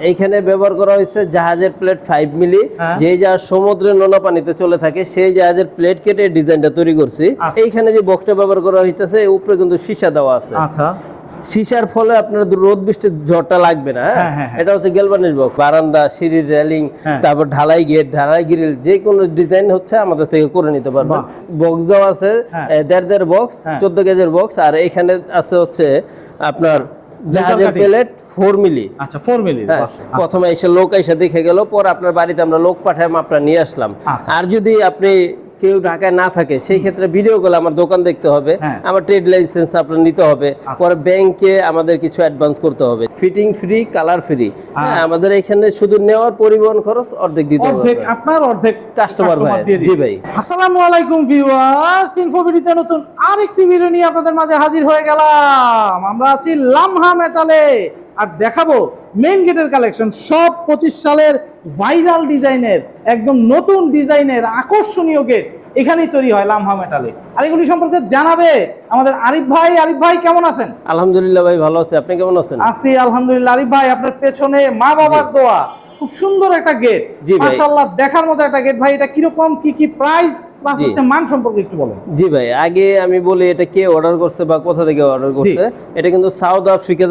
এইখানে ব্যবহার করা হয়েছে জাহাজের প্লেট ফাইভ মিলি হ্যাঁ। যে জাহাজ সমুদ্রের নোনা পানিতে চলে থাকে সেই জাহাজের প্লেট কেটে ডিজাইনটা তৈরি করছি আচ্ছা। এইখানে যে বক্সটা ব্যবহার করা হইতেছে উপরে কিন্তু সীসা দেওয়া আছে আচ্ছা সীসার ফলে আপনার রোদ বৃষ্টির ঝড়টা লাগবে না হ্যাঁ? হ্যাঁ। এটা হচ্ছে গেলবানিশ বক্স বারান্দা সিঁড়ির রেলিং। তারপর ঢালাই গেট ঢালাই গ্রিল যে কোনো ডিজাইন হচ্ছে আমাদের থেকে করে নিতে পারবেন বক্স দেওয়া আছে। দেড় দেড় বক্স। চোদ্দ কেজের বক্স আর এখানে আছে হচ্ছে আপনার জাহাজের প্লেট ফোর মিলি। আচ্ছা ফোর মিলি হ্যাঁ, প্রথমে এসে লোক এসে দেখে গেল পর আপনার বাড়িতে আমরা লোক আপনার নিয়ে আসলাম। আচ্ছা। আর যদি আপনি কেউ ঢাকায় না থাকে সেই ক্ষেত্রে ভিডিও কলে আমার দোকান দেখতে হবে হ্যাঁ। আমার ট্রেড লাইসেন্স আপনার নিতে হবে পরে ব্যাংকে আমাদের কিছু অ্যাডভান্স করতে হবে। ফিটিং ফ্রি কালার ফ্রি আমাদের এখানে শুধু নেওয়ার পরিবহন খরচ অর্ধেক দিতে হবে। আপনার অর্ধেক কাস্টমার ভাই জি ভাই। আসসালামু আলাইকুম ভিউয়ার্স ইনফোভিডিতে নতুন আরেকটি ভিডিও নিয়ে আপনাদের মাঝে হাজির হয়ে গেলাম। আমরা আছি লামহা মেটালে। আর দেখাবো মেইন গেটের কালেকশন সব পঁচিশ সালের ভাইরাল ডিজাইনের একদম নতুন ডিজাইনের আকর্ষণীয় গেট এখানেই তৈরি হয় লামহা মেটালে আর এগুলি সম্পর্কে জানাবে আমাদের আরিফ ভাই। আরিফ ভাই কেমন আছেন? আলহামদুলিল্লাহ ভাই ভালো আছে। আপনি কেমন আছেন? আছি আলহামদুলিল্লাহ। আরিফ ভাই আপনার পেছনে মা বাবার দোয়া। খুব সুন্দর একটা গেট। মাশাআল্লাহ দেখার মতো একটা গেট ভাই এটা কীরকম কি কি প্রাইস প্লাস হচ্ছে মান সম্পর্কে একটু বলেন। জি ভাই আগে আমি বলি এটা কে অর্ডার করছে বা কোথা থেকে অর্ডার করছে এটা কিন্তু সাউথ আফ্রিকা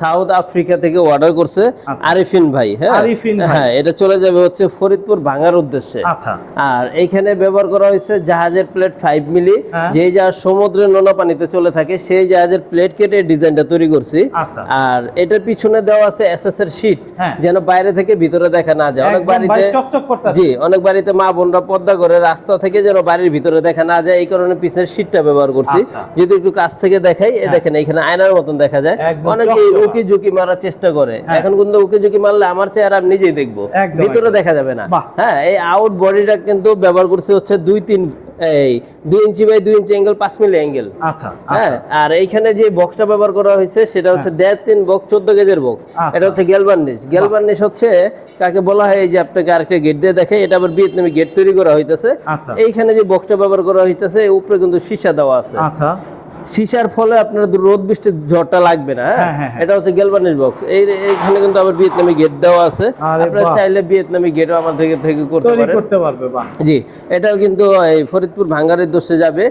সাউথ আফ্রিকা থেকে অর্ডার করছে আচ্ছা। আরিফিন ভাই হ্যাঁ? আরিফিন হ্যাঁ এটা চলে যাবে হচ্ছে ফরিদপুর ভাঙার উদ্দেশ্যে। আচ্ছা। আর এইখানে ব্যবহার করা হয়েছে জাহাজের প্লেট ফাইভ মিলি। যে জাহাজ সমুদ্রের নোনা পানিতে চলে থাকে সেই জাহাজের প্লেট কেটে ডিজাইনটা তৈরি করছি। আচ্ছা। আর এটার পিছনে দেওয়া আছে এসএস এর শীট হ্যাঁ। যেন বাইরে থেকে ভিতরে দেখা না যায়। অনেক বাড়িতে জি অনেক বাড়িতে মা বোনরা পর্দা করে রাস্তা থেকে যেন বাড়ির ভিতরে দেখা না যায় এই কারণে পিছনের শীটটা ব্যবহার করছি। আচ্ছা। যদি একটু কাছ থেকে দেখাই দেখেন এখানে আয়নার মতন দেখা যায়। অনেকে উকি ঝুঁকি মারার চেষ্টা করে। হ্যাঁ। এখন কিন্তু উকি ঝুঁকি মারলে আমার চেহারা আমি নিজেই দেখব। ভিতরে দেখা যাবে না। হ্যাঁ এই আউট বডিটা কিন্তু ব্যবহার করছে হচ্ছে দুই তিন এই দুই ইঞ্চি বাই দুই ইঞ্চি অ্যাঙ্গেল পাঁচ মিলি অ্যাঙ্গেল আচ্ছা হ্যাঁ আর এইখানে যে বক্সটা ব্যবহার করা হয়েছে সেটা হচ্ছে দেড় তিন বক্স চোদ্দ গেজের বক্স আচ্ছা। এটা হচ্ছে গ্যালবার্নিশ গ্যালবার্নিশ হচ্ছে কাকে বলা হয় এই যে আপনাকে আরেকটা গেট দিয়ে দেখে এটা আবার ভিয়েতনামি গেট তৈরি করা হইতেছে। আচ্ছা। এইখানে যে বক্তা ব্যবহার করা হইতেছে উপরে কিন্তু সীসা দেওয়া আছে। আচ্ছা। সীসার ফলে আপনার রোদ বৃষ্টির ঝড়টা লাগবে না হ্যাঁ, হ্যাঁ হ্যাঁ। এটা হচ্ছে গ্যালবার্নিশ বক্স এই এইখানে কিন্তু আবার ভিয়েতনামি গেট দেওয়া আছে। আপনারা চাইলে ভিয়েতনামি গেটও আমার থেকে থেকে করতে পারেন। করতে পারবে জি এটাও কিন্তু এই ফরিদপুর ভাঙ্গারের দোষে যাবে।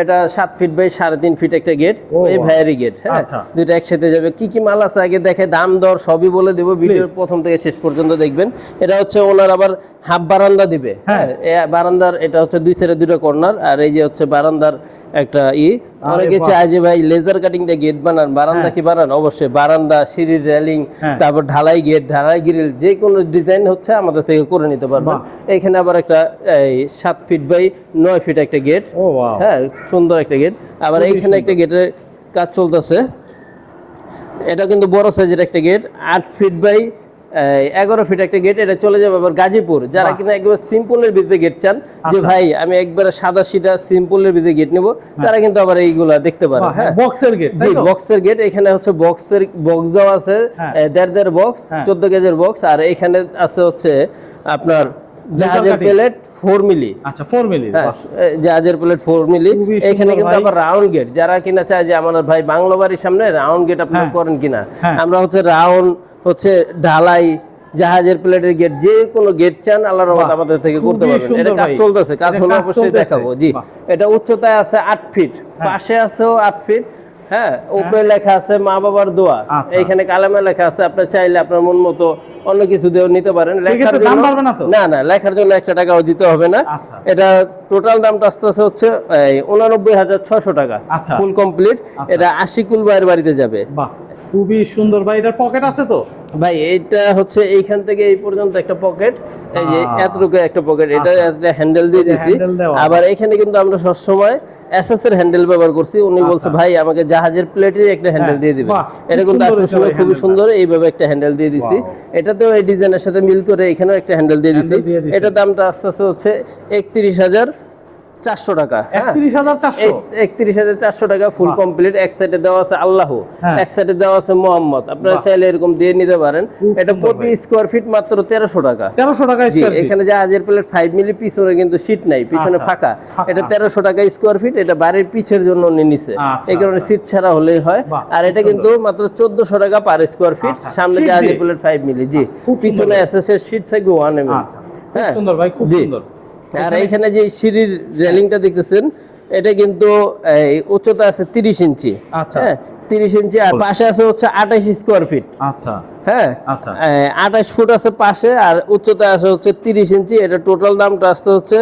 এটা সাত ফিট বাই সাড়ে তিন ফিট একটা গেট এই। ভাইয়ারি গেট হ্যাঁ? আচ্ছা। দুইটা একসাথে যাবে। কি কি মাল আছে আগে দেখে দাম দর সবই বলে দেবো। ভিডিওর প্রথম থেকে শেষ পর্যন্ত দেখবেন। এটা হচ্ছে ওনার আবার হাফ বারান্দা দিবে। হ্যাঁ। হ্যাঁ বারান্দার এটা হচ্ছে দুই সাইডে দুটো কর্নার। আর এই যে হচ্ছে বারান্দার একটা ই। অনেকে। চায় যে ভাই লেজার কাটিং দিয়ে গেট বানান বারান্দা কি বানান? অবশ্যই বারান্দা সিঁড়ির রেলিং হ্যাঁ। তারপর ঢালাই গেট ঢালাই গ্রিল যে কোনো ডিজাইন হচ্ছে আমাদের থেকে করে নিতে পারবেন। বাহ। এখানে আবার একটা এই সাত ফিট বাই নয় ফিট একটা গেট হ্যাঁ সুন্দর একটা গেট আবার এইখানে একটা গেটের কাজ চলতেছে। এটা কিন্তু বড় সাইজের একটা গেট আট ফিট বাই এগারো ফিট একটা গেট এটা চলে যাবে আবার গাজীপুর যারা কিনা একবার সিম্পলের ভিতরে গেট চান যে আচ্ছা। ভাই আমি একবারে সাদা সিটা সিম্পলের ভিতরে গেট নেব তারা কিন্তু আবার এইগুলা দেখতে পারে হ্যাঁ বক্সের গেট জি বক্সের গেট এখানে হচ্ছে বক্সের বক্স দেওয়া আছে হ্যাঁ। দেড় দেড় বক্স হ্যাঁ। চোদ্দ কেজের বক্স আর এখানে আছে হচ্ছে আপনার জাহাজের প্লেট ফোর মিলি আচ্ছা ফোর মিলি হ্যাঁ, জাহাজের প্লেট ফোর মিলি এখানে কিন্তু আবার রাউন্ড গেট যারা কিনা চায় যে আমার ভাই বাংলা বাড়ির সামনে রাউন্ড গেট আপনারা হ্যাঁ। করেন কিনা হ্যাঁ। আমরা হচ্ছে রাউন্ড হচ্ছে ঢালাই জাহাজের প্লেটের গেট যে কোনো গেট চান আল্লাহর রহমত আমাদের থেকে করতে পারবেন। এটা কাজ চলতেছে কাজ হলে অবশ্যই দেখাবো। জি এটা উচ্চতায় আছে আট ফিট পাশে আছেও আট ফিট হ্যাঁ উপরে লেখা আছে মা বাবার দোয়া। আচ্ছা। এইখানে কালামে লেখা আছে আপনি চাইলে আপনার মন মতো অন্য কিছু দিয়েও নিতে পারেন। লেখার সেক্ষেত্রে দাম জন্য- না না না লেখার জন্য একটা টাকাও দিতে হবে না। এটা টোটাল দামটা আস্তে আস্তে হচ্ছে উনানব্বই হাজার ছশো টাকা। আচ্ছা। ফুল কমপ্লিট আচ্ছা। এটা আশি কুল ভাইয়ের বাড়িতে যাবে। খুবই সুন্দর। ভাই এটার পকেট আছে তো? ভাই এইটা হচ্ছে এইখান থেকে এই পর্যন্ত একটা পকেট এই যে এতটুকু একটা পকেট এটা। একটা হ্যান্ডেল দিয়ে দিছি। আবার এখানে কিন্তু আমরা সবসময় এসএস এর হ্যান্ডেল ব্যবহার করছি। উনি বলছে ভাই আমাকে জাহাজের প্লেটের একটা হ্যান্ডেল হ্যাঁ, দিয়ে দিবেন। এটা কিন্তু আপনার সময় খুবই সুন্দর এইভাবে একটা হ্যান্ডেল দিয়ে দিছি. এটাতেও এই ডিজাইনের সাথে মিল করে এখানেও একটা হ্যান্ডেল দিয়ে দিছি। এটা দামটা আস্তে আস্তে হচ্ছে একত্রিশ হাজার। চারশো টাকা হ্যাঁ। একত্রিশ হাজার চারশো? টাকা ফুল কমপ্লিট এক সাইডে দেওয়া আছে আল্লাহ। হ্যাঁ। এক সাইডে দেওয়া আছে মোহাম্মদ। আপনারা চাইলে এরকম দিয়ে নিতে পারেন। এটা প্রতি স্কোয়ার ফিট মাত্র তেরোশো টাকা। তেরোশো টাকা এখানে জাহাজের প্লেট ফাইভ মিলি পিছনে কিন্তু সিট নাই পিছনে আচ্ছা, ফাঁকা। এটা তেরোশো টাকা স্কোয়ার ফিট এটা বাড়ির পিছের জন্য নিছে। আচ্ছা, এই কারণে আচ্ছা। সিট ছাড়া হলেই হয়। আর এটা কিন্তু মাত্র চোদ্দশো টাকা পার স্কোয়ার ফিট আচ্ছা, সামনে জাহাজের দিয়ে? প্লেট ফাইভ মিলি জি। পিছনে। এসএস এর সিট থাকবে ওয়ান এম আচ্ছা খুব সুন্দর ভাই খুব সুন্দর। আর এইখানে যে সিঁড়ির রেলিংটা দেখতেছেন এটা কিন্তু উচ্চতা আছে তিরিশ ইঞ্চি। আচ্ছা। হ্যাঁ তিরিশ ইঞ্চি আর পাশে আছে হচ্ছে আঠাশ স্কোয়ার ফিট আচ্ছা। হ্যাঁ আচ্ছা। আঠাশ ফুট আছে পাশে আর উচ্চতা আছে হচ্ছে তিরিশ ইঞ্চি। এটা টোটাল দামটা আসতে হচ্ছে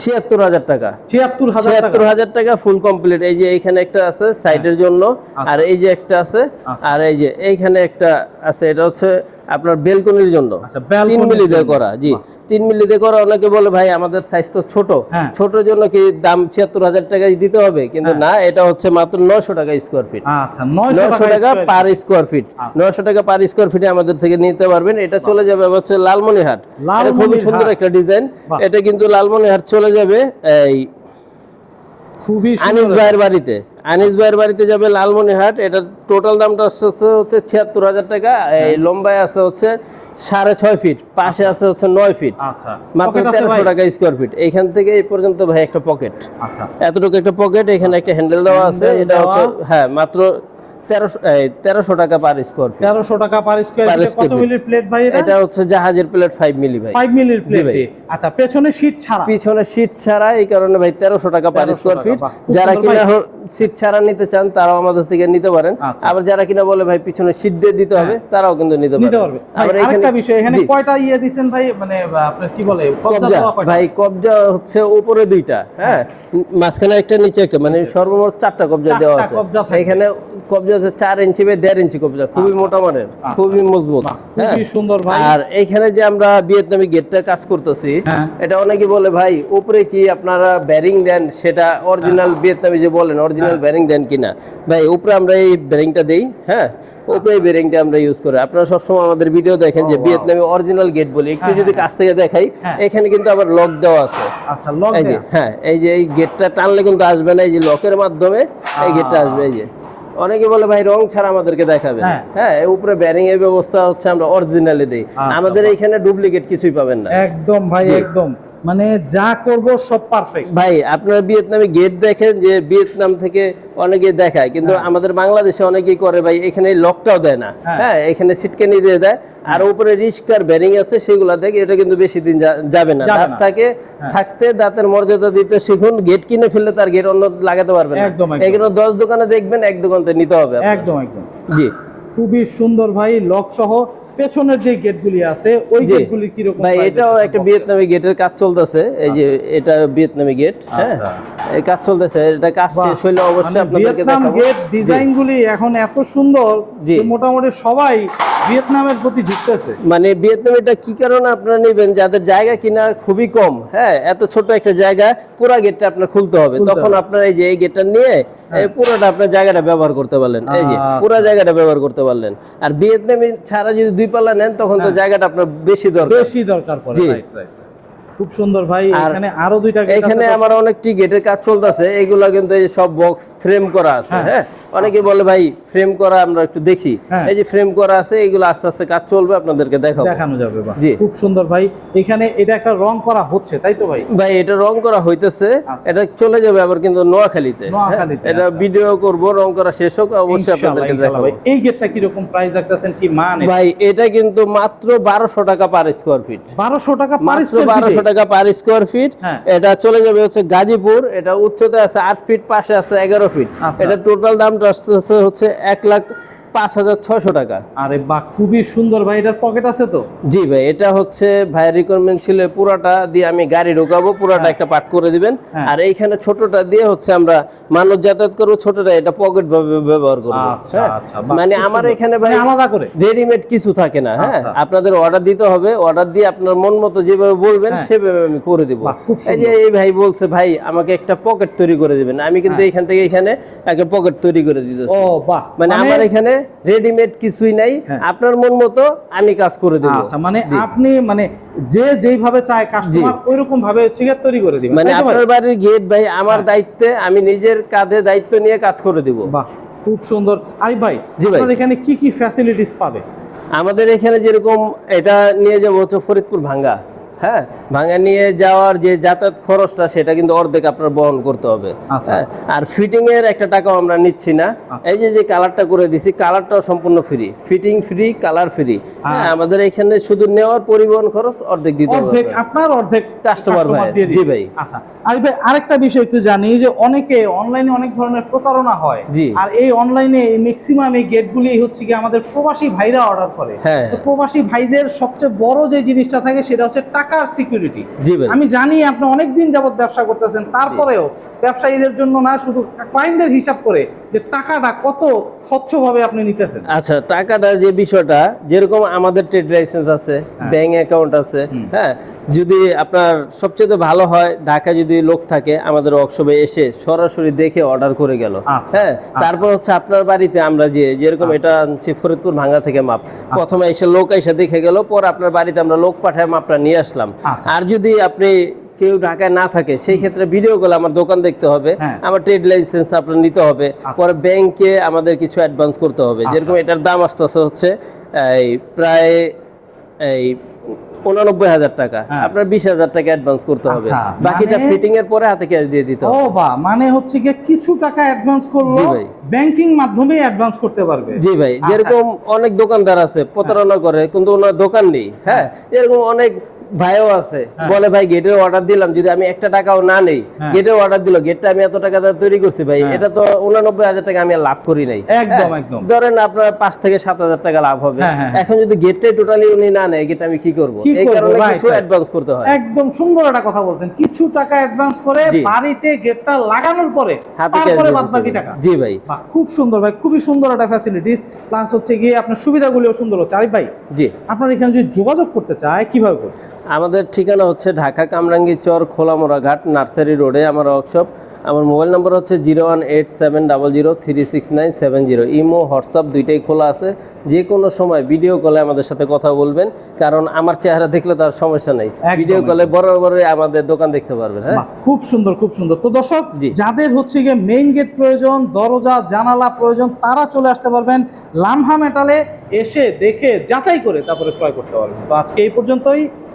ছিয়াত্তর হাজার টাকা। ছিয়াত্তর হাজার টাকা। হাজার টাকা ফুল কমপ্লিট এই যে এইখানে একটা আছে সাইডের জন্য আচ্ছা। আর এই যে একটা আছে। আর এই যে এইখানে একটা আছে এটা হচ্ছে আপনার বেলকনির জন্য। আচ্ছা, তিন মিলি দিয়ে করা জি। তিন মিলি দিয়ে করা অনেকে বলে ভাই আমাদের সাইজ তো ছোট। হ্যাঁ। ছোটর জন্য কি দাম ছিয়াত্তর হাজার টাকাই দিতে হবে? কিন্তু না এটা হচ্ছে মাত্র নশো টাকা স্কোয়ার ফিট আচ্ছা নয়শো টাকা পার স্কোয়ার ফিট। নশো টাকা পার স্কোয়ার ফিটে আমাদের থেকে নিতে পারবেন। এটা চলে যাবে হচ্ছে লালমনিহাট খুবই সুন্দর একটা ডিজাইন এটা কিন্তু লালমনিহাট চলে যাবে এই খুবই আনিস ভাইয়ের বাড়িতে। আনিস ভাইয়ের বাড়িতে যাবে লালমনিহাট এটা টোটাল দামটা হচ্ছে হচ্ছে ছিয়াত্তর হাজার টাকা। এই লম্বায় আছে হচ্ছে সাড়ে ছয় ফিট পাশে আছে হচ্ছে নয় ফিট আচ্ছা। মাত্র তেরোশো টাকা স্কোয়ার ফিট এখান থেকে এই পর্যন্ত ভাই একটা পকেট আচ্ছা। এতটুকু একটা পকেট এখানে একটা হ্যান্ডেল দেওয়া আছে। এটা হচ্ছে হ্যাঁ মাত্র তেরোশো টাকা পার স্কোয়ার ফিট তেরোশো টাকা পার স্কোয়ার ফিটে কত মিলির প্লেট ভাই এটা? হচ্ছে জাহাজের প্লেট ফাইভ মিলি ভাই। ফাইভ মিলির প্লেট আচ্ছা পেছনে শীট ছাড়া? পিছনে সিট ছাড়া এই কারণে ভাই তেরোশো টাকা পার 1300 স্কোয়ার ফিট যারা কিনা। সিট ছাড়া নিতে চান তারাও আমাদের থেকে নিতে পারেন। আচ্ছা। আবার যারা কিনা বলে ভাই পিছনে সিট দিয়ে দিতে হবে তারাও কিন্তু নিতে পারবে। ভাই, আরেকটা বিষয় এখানে কয়টা ইয়ে দিছেন ভাই? মানে কি বলে? কবজা? ভাই কবজা হচ্ছে উপরে দুইটা হ্যাঁ? মাঝখানে একটা নিচে একটা মানে সর্বমোট চারটা কবজা দেওয়া আছে। এখানে কবজা হচ্ছে চার ইঞ্চি বা দেড় ইঞ্চি কবজা খুবই মোটা মানের। খুবই মজবুত খুবই সুন্দর ভাই। আর এইখানে যে আমরা ভিয়েতনামি গেটটা কাজ করতেছি। এটা অনেকে বলে ভাই উপরে কি আপনারা ব্যারিং দেন? সেটা অরিজিনাল ভিয়েতনামি যে বলেন অরিজিনাল। ব্যারিং দেন কিনা। ভাই উপরে আমরা এই ব্যারিংটা দেই হ্যাঁ। উপরে এই ব্যারিংটা আমরা ইউজ করি। আপনারা সবসময় আমাদের ভিডিও দেখেন যে. ভিয়েতনামি অরিজিনাল গেট বলি। একটু হ্যাঁ, যদি হ্যাঁ, কাছ থেকে দেখাই হ্যাঁ। এখানে কিন্তু আবার লক দেওয়া আছে। আচ্ছা লক হ্যাঁ এই যে এই গেটটা টানলে কিন্তু আসবে না এই যে লকের মাধ্যমে এই গেটটা আসবে এই যে। অনেকে বলে ভাই রং ছাড়া আমাদেরকে দেখাবে হ্যাঁ। হ্যাঁ উপরে ব্যারিং এর ব্যবস্থা হচ্ছে আমরা অরিজিনালি দেই। আচ্ছা, আমাদের এইখানে এখানে ডুপ্লিকেট কিছুই পাবেন না। একদম ভাই একদম। মানে যা করব সব পারফেক্ট ভাই আপনার ভিয়েতনামে গেট দেখেন যে ভিয়েতনাম থেকে অনেকে দেখায় কিন্তু আমাদের বাংলাদেশে অনেকেই করে ভাই এখানে লকটাও দেয় না। হ্যাঁ। হ্যাঁ এখানে সিটকানি দিয়ে দেয় আর উপরে রিস্কার ব্যারিং আছে সেগুলা দেখে এটা কিন্তু বেশি দিন যাবে না। দাঁত থাকে থাকতে দাঁতের মর্যাদা দিতে শিখুন গেট কিনে ফেললে তার গেট অন্য লাগাতে পারবে না। একদম, একদম। এখানে দশ দোকানে দেখবেন এক দোকান থেকে নিতে হবে একদম একদম। জি। খুবই সুন্দর ভাই লক সহ পেছনের যে গেটগুলি আছে ওই। গেটগুলি কীরকম ভাই এটাও একটা ভিয়েতনামি গেটের কাজ চলতেছে এই যে এটা ভিয়েতনামি গেট হ্যাঁ আচ্ছা। এই কাজ চলতেছে এটা কাজ শেষ হইলে অবশ্যই আপনাদেরকে দেখাবো। গেট ডিজাইন গুলি এখন এত সুন্দর যে মোটামুটি সবাই ভিয়েতনামের প্রতি ঝুঁকতেছে। মানে ভিয়েতনামিটা কি কারণে আপনারা নেবেন? যাদের জায়গা কিনা খুবই কম হ্যাঁ এত ছোট একটা জায়গা পুরা গেটটা আপনার খুলতে হবে। তখন। হ্যাঁ। আপনার এই যে এই গেটটা নিয়ে এই পুরোটা আপনার জায়গাটা ব্যবহার করতে পারলেন। এই যে আচ্ছা। পুরো জায়গাটা ব্যবহার করতে পারলেন। আর ভিয়েতনামি ছাড়া যদি দুই পাল্লা নেন তখন তো জায়গাটা আপনার বেশি দরকার। বেশি দরকার পড়ে রাইট রাইট খুব সুন্দর ভাই এখানে আরও দুইটা এখানে আমার অনেকটি গেটের কাজ চলতেছে এগুলা কিন্তু এই সব বক্স ফ্রেম করা আছে হ্যাঁ। অনেকে বলে ভাই ফ্রেম করা আমরা একটু দেখি হ্যাঁ। এই যে ফ্রেম করা আছে এগুলো আস্তে আস্তে কাজ চলবে আপনাদেরকে দেখাবো দেখানো যাবে জি। খুব সুন্দর ভাই এখানে এটা একটা রং করা হচ্ছে তাই তো ভাই ভাই এটা রং করা হইতেছে আচ্ছা। এটা চলে যাবে আবার কিন্তু নোয়াখালীতে হ্যাঁ? এটা আচ্ছা। ভিডিও করব রং করা শেষ হোক অবশ্যই আপনাদেরকে দেখাবো এই গেটটা কি রকম প্রাইস রাখতেছেন কি মান ভাই এটা কিন্তু মাত্র বারোশো টাকা পার স্কোয়ার ফিট বারোশো টাকা পার স্কয়ার বারোশো টাকা পার স্কোয়ার ফিট। এটা চলে যাবে হচ্ছে গাজীপুর এটা উচ্চতা আছে আট ফিট পাশে আছে এগারো ফিট আচ্ছা। এটা টোটাল দামটা আসতেছে হচ্ছে এক লাখ পাঁচ হাজার ছয়শো টাকা। আরে বাহ খুবই সুন্দর ভাই এটার পকেট আছে তো? জি ভাই এটা হচ্ছে ভাইয়ের রিকোয়ারমেন্ট ছিল পুরাটা দিয়ে আমি গাড়ি ঢোকাবো পুরাটা একটা পার্ট করে দিবেন। হ্যাঁ। আর এইখানে ছোটটা দিয়ে হচ্ছে আমরা মানুষ যাতায়াত করব ছোটটা এটা পকেট ভাবে ব্যবহার করব। আচ্ছা, হ্যাঁ? আচ্ছা, মানে আমার এখানে ভাই মানে আলাদা করে? রেডিমেড কিছু থাকে না হ্যাঁ? আচ্ছা। আপনাদের অর্ডার দিতে হবে অর্ডার দিয়ে আপনার মন মতো যেভাবে বলবেন হ্যাঁ। সেভাবে আমি করে দিব। এই যে এই ভাই বলছে ভাই আমাকে একটা পকেট তৈরি করে দিবেন। আমি কিন্তু হ্যাঁ। এখান থেকে এখানে একটা পকেট তৈরি করে দিতেছি। ও বাহ। মানে আমার এখানে রেডিমেড কিছুই নাই হ্যাঁ। আপনার মন মতো আমি কাজ করে দেবো আচ্ছা মানে আপনি মানে যে যেইভাবে চায় কাস্টমার ওইরকম ভাবে চিকেট তৈরি করে দিবেন মানে? আপনার বাড়ির গেট ভাই আমার হ্যাঁ। দায়িত্বে আমি নিজের কাঁধে দায়িত্ব নিয়ে কাজ করে দিব বাহ খুব সুন্দর আরিফ জি ভাই। আপনার এখানে কি কি ফ্যাসিলিটিস পাবে আমাদের এখানে যেরকম এটা নিয়ে যাব হচ্ছে ফরিদপুর ভাঙ্গা হ্যাঁ ভাঙা নিয়ে যাওয়ার যে যাতায়াত খরচটা সেটা কিন্তু অর্ধেক আপনার বহন করতে হবে আচ্ছা। হ্যাঁ, আর ফিটিং এর একটা টাকাও আমরা নিচ্ছি না আচ্ছা। এই যে যে কালারটা করে দিছি কালারটাও সম্পূর্ণ free fitting free colour free আমাদের এখানে শুধু নেওয়ার পরিবহন খরচ অর্ধেক দিতে হবে আপনার। অর্ধেক Customer ভাই, জি ভাই। আচ্ছা আরিফ ভাই আরেকটা বিষয় একটু জানি যে অনেকে অনলাইনে অনেক ধরনের প্রতারণা হয় জি। আর এই অনলাইনে ম্যাক্সিমাম এই গেটগুলি হচ্ছে কি আমাদের প্রবাসী ভাইরা অর্ডার করে হ্যাঁ। প্রবাসী ভাইদের সবচেয়ে বড় যে জিনিসটা থাকে সেটা হচ্ছে টাকার সিকিউরিটি। আমি জানি আপনি অনেক দিন যাবত ব্যবসা করতেছেন তারপরেও ব্যবসায়ীদের জন্য না শুধু ক্লায়েন্টের হিসাব করে যে টাকাটা কত স্বচ্ছভাবে আপনি নিতেছেন আচ্ছা টাকাটা যে বিষয়টা যেরকম আমাদের ট্রেড লাইসেন্স আছে। ব্যাংক অ্যাকাউন্ট আছে হ্যাঁ যদি আপনার সবচেয়ে ভালো হয় ঢাকা যদি লোক থাকে আমাদের ওয়ার্কশপে এসে সরাসরি দেখে অর্ডার করে গেল আচ্ছা, হ্যাঁ আচ্ছা। তারপর হচ্ছে আপনার বাড়িতে আমরা যে যেরকম এটা আনছি ফরিদপুর ভাঙ্গা থেকে মাপ আচ্ছা। প্রথমে এসে লোক এসে দেখে গেল পর আপনার বাড়িতে আমরা লোক পাঠায় মাপটা নিয়ে আসলাম আচ্ছা। আর যদি আপনি কেউ ঢাকায় না থাকে সেই ক্ষেত্রে ভিডিও কলে আমার দোকান দেখতে হবে হ্যাঁ। আমার ট্রেড লাইসেন্স আপনার নিতে হবে আচ্ছা। পরে ব্যাংকে আমাদের কিছু অ্যাডভান্স করতে হবে আচ্ছা। যেরকম এটার দাম আস্তে আস্তে হচ্ছে এই প্রায় এই উনানব্বই হাজার টাকা হ্যাঁ। আপনার বিশ হাজার টাকা অ্যাডভান্স করতে হবে আচ্ছা, বাকিটা মানে- ফিটিং এর পরে হাতে ক্যাশ দিয়ে দিতে হবে বা মানে হচ্ছে গিয়ে কিছু টাকা অ্যাডভান্স করল। ব্যাংকিং মাধ্যমে অ্যাডভান্স করতে পারবে জি ভাই। যেরকম অনেক দোকানদার আছে প্রতারণা করে কিন্তু ওনার দোকান নেই হ্যাঁ এরকম অনেক ভাইও আছে হ্যাঁ। বলে ভাই গেটের অর্ডার দিলাম যদি আমি একটা টাকাও না নেই। গেটের অর্ডার দিল গেটটা আমি এত টাকা তৈরি করছি ভাই হ্যাঁ। এটা তো উনানব্বই হাজার টাকা আমি লাভ করি নাই। একদম, হ্যাঁ, একদম। ধরেন আপনার পাঁচ থেকে সাত হাজার টাকা লাভ হবে। এখন যদি গেটটাই টোটালি উনি না নেয় গেট আমি কি করব? এই কারণে কিছু অ্যাডভান্স করতে হয়। একদম সুন্দর একটা কথা বলছেন। কিছু টাকা অ্যাডভান্স করে বাড়িতে গেটটা লাগানোর পরে তারপরে বাদ বাকি টাকা। জি ভাই। খুব সুন্দর ভাই খুবই সুন্দর একটা ফ্যাসিলিটিস প্লাস হচ্ছে গিয়ে আপনার সুবিধাগুলিও সুন্দর হচ্ছে। আরিফ ভাই জি। আপনার এখানে যদি যোগাযোগ করতে চায় কীভাবে করবে? আমাদের ঠিকানা হচ্ছে ঢাকা কামরাঙ্গি চর খোলামোড়া ঘাট নার্সারি রোডে আমার ওয়ার্কশপ আমার মোবাইল নাম্বার হচ্ছে zero one eight seven double zero three six nine seven zero. Imo WhatsApp দুইটাই খোলা আছে। যে কোনো সময় ভিডিও কলে আমাদের সাথে কথা বলবেন কারণ আমার চেহারা দেখলে তার সমস্যা নেই। ভিডিও কলে বড় বড় আমাদের দোকান দেখতে পারবেন হ্যাঁ? খুব সুন্দর খুব সুন্দর। তো দর্শক জি। যাদের হচ্ছে গিয়ে মেইন গেট প্রয়োজন দরজা জানালা প্রয়োজন তারা চলে আসতে পারবেন লামহা মেটালে এসে দেখে যাচাই করে তারপরে ক্রয় করতে পারবেন। তো আজকে এই পর্যন্তই।